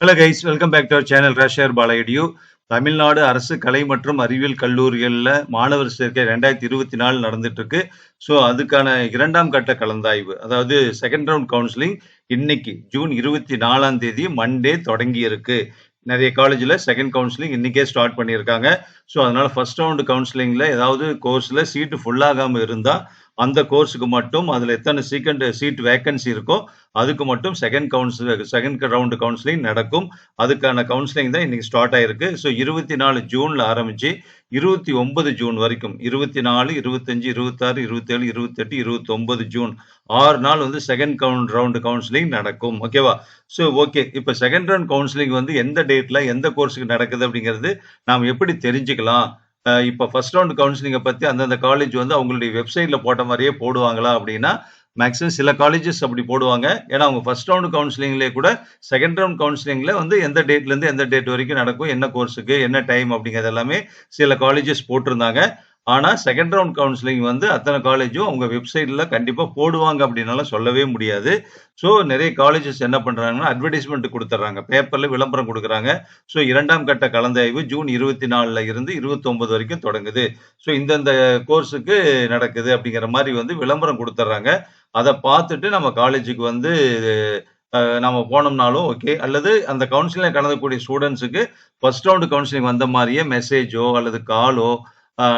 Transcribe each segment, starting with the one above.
Hello guys welcome back to our channel ரஷர் பாலயடியூ தமிழ்நாடு அரசு கலை மற்றும் அறிவியல் கல்லூரிகளில் மாணவர் சேர்க்கை ரெண்டாயிரத்தி இருபத்தி நாலு நடந்துட்டு இருக்கு ஸோ அதுக்கான இரண்டாம் கட்ட கலந்தாய்வு அதாவது செகண்ட் ரவுண்ட் கவுன்சிலிங் இன்னைக்கு ஜூன் இருபத்தி நாலாம் தேதி மண்டே தொடங்கி இருக்கு நிறைய காலேஜில் செகண்ட் கவுன்சிலிங் இன்றைக்கே ஸ்டார்ட் பண்ணியிருக்காங்க. ஸோ அதனால் ஃபர்ஸ்ட் ரவுண்டு கவுன்சிலிங்கில் ஏதாவது கோர்ஸில் சீட்டு ஃபுல்லாகாமல் இருந்தால் அந்த கோர்ஸுக்கு மட்டும் அதில் எத்தனை சீக்கண்ட் சீட் வேக்கன்சி இருக்கோ அதுக்கு மட்டும் second council second round counselling நடக்கும். அதுக்கான கவுன்சிலிங் தான் இன்னைக்கு ஸ்டார்ட் ஆயிருக்கு. ஸோ இருபத்தி நாலு ஜூனில் ஆரம்பித்து இருபத்தி ஒன்பது ஜூன் வரைக்கும் இருபத்தி நாலு இருபத்தஞ்சு இருபத்தாறு இருபத்தேழு இருபத்தெட்டு இருபத்தொன்பது ஜூன் ஆறு நாள் வந்து செகண்ட் கவுண்ட் ரவுண்டு கவுன்சிலிங் நடக்கும். ஓகேவா ஸோ ஓகே இப்போ செகண்ட் ரவுண்ட் கவுன்சிலிங் வந்து எந்த டேட்டில் எந்த கோர்ஸுக்கு நடக்குது அப்படிங்கிறது நாம் எப்படி தெரிஞ்சுக்கலாம்? இப்போ ஃபர்ஸ்ட் ரவுண்ட் கவுன்சிலிங்கை பற்றி அந்தந்த காலேஜ் வந்து அவங்களுடைய வெப்சைட்டில் போட்ட மாதிரியே போடுவாங்களா அப்படின்னா மேக்ஸிமம் சில காலேஜஸ் அப்படி போடுவாங்க. ஏன்னா அவங்க ஃபர்ஸ்ட் ரவுண்ட் கவுன்சிலிங்லேயே கூட செகண்ட் ரவுண்ட் கவுன்சிலிங்கில் வந்து எந்த டேட்லேருந்து எந்த டேட் வரைக்கும் நடக்கும் என்ன கோர்ஸுக்கு என்ன டைம் அப்படிங்கிறது எல்லாமே சில காலேஜஸ் போட்டிருந்தாங்க. ஆனால் செகண்ட் ரவுண்ட் கவுன்சிலிங் வந்து அத்தனை காலேஜும் அவங்க வெப்சைட்டில் கண்டிப்பாக போடுவாங்க அப்படின்னாலும் சொல்லவே முடியாது. ஸோ நிறைய காலேஜஸ் என்ன பண்ணுறாங்கன்னா அட்வர்டைஸ்மெண்ட் கொடுத்துட்றாங்க. பேப்பரில் விளம்பரம் கொடுக்குறாங்க. ஸோ இரண்டாம் கட்ட கலந்தாய்வு ஜூன் இருபத்தி நாலில் இருந்து இருபத்தொம்பது வரைக்கும் தொடங்குது. ஸோ இந்தந்த கோர்ஸுக்கு நடக்குது அப்படிங்கிற மாதிரி வந்து விளம்பரம் கொடுத்துட்றாங்க. அதை பார்த்துட்டு நம்ம காலேஜுக்கு வந்து நம்ம போனோம்னாலும் ஓகே அல்லது அந்த கவுன்சிலிங் கலந்தக்கூடிய ஸ்டூடெண்ட்ஸுக்கு ஃபர்ஸ்ட் ரவுண்டு கவுன்சிலிங் வந்த மாதிரியே மெசேஜோ அல்லது காலோ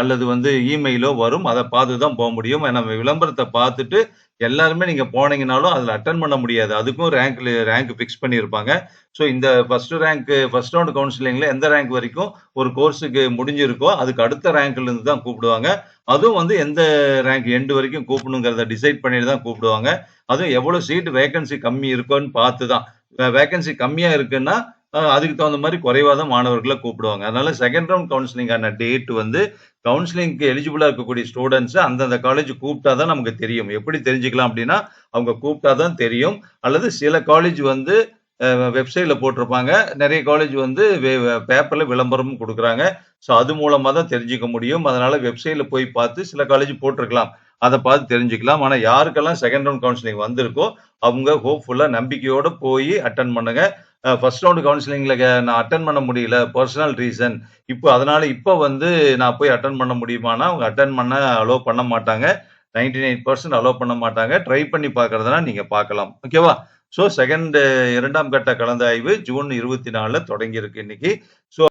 அல்லது வந்து இமெயிலோ வரும். அதை பார்த்து தான் போக முடியும். நம்ம விளம்பரத்தை பார்த்துட்டு எல்லாருமே நீங்க போனீங்கனாலும் அதில் அட்டன் பண்ண முடியாது. அதுக்கும் ரேங்க் ரேங்க் ஃபிக்ஸ் பண்ணியிருப்பாங்க. ஸோ இந்த ஃபர்ஸ்ட் ரேங்க் ஃபர்ஸ்ட் ரவுண்ட் கவுன்சிலிங்ல எந்த ரேங்க் வரைக்கும் ஒரு கோர்ஸுக்கு முடிஞ்சிருக்கோ அதுக்கு அடுத்த ரேங்க்ல இருந்து தான் கூப்பிடுவாங்க. அதுவும் வந்து எந்த ரேங்க் எண்டு வரைக்கும் கூப்பிடணுங்கிறத டிசைட் பண்ணிட்டு தான் கூப்பிடுவாங்க. அதுவும் எவ்வளோ சீட் வேகன்சி கம்மி இருக்கோன்னு பார்த்து தான் வேகன்சி கம்மியா இருக்குன்னா அதுக்கு தகுந்த மாதிரி குறைவாக தான் மாணவர்களை கூப்பிடுவாங்க. அதனால செகண்ட் ரவுண்ட் கவுன்சிலிங்கான டேட் வந்து கவுன்சிலிங்க்கு எலிஜிபிளாக இருக்கக்கூடிய ஸ்டூடெண்ட்ஸை அந்தந்த காலேஜ் கூப்பிட்டா தான் நமக்கு தெரியும். எப்படி தெரிஞ்சுக்கலாம் அப்படின்னா அவங்க கூப்பிட்டா தான் தெரியும். அல்லது சில காலேஜ் வந்து வெப்சைட்ல போட்டிருப்பாங்க. நிறைய காலேஜ் வந்து பேப்பர்ல விளம்பரமும் கொடுக்குறாங்க. ஸோ அது மூலமாக தான் தெரிஞ்சுக்க முடியும். அதனால வெப்சைட்ல போய் பார்த்து சில காலேஜ் போட்டிருக்கலாம். அதை பார்த்து தெரிஞ்சுக்கலாம். ஆனால் யாருக்கெல்லாம் செகண்ட் ரவுண்ட் கவுன்சிலிங் வந்திருக்கோ அவங்க ஹோப்ஃபுல்லாக நம்பிக்கையோடு போய் அட்டன் பண்ணுங்க. ஃபர்ஸ்ட் ரவுண்ட் கவுன்சிலிங்ல நான் அட்டன் பண்ண முடியல. பர்சனல் ரீசன் இப்போ அதனால இப்போ வந்து நான் போய் அட்டன் பண்ண முடியுமானா அவங்க அட்டன் பண்ண அலோவ் பண்ண மாட்டாங்க. நைன்டி நைன் பர்சன்ட் அலோவ் பண்ண மாட்டாங்க. ட்ரை பண்ணி பார்க்கறதுனா நீங்கள் பார்க்கலாம். ஓகேவா ஸோ செகண்ட் இரண்டாம் கட்ட கலந்தாய்வு ஜூன் இருபத்தி நாலில் தொடங்கியிருக்கு இன்னைக்கு. ஸோ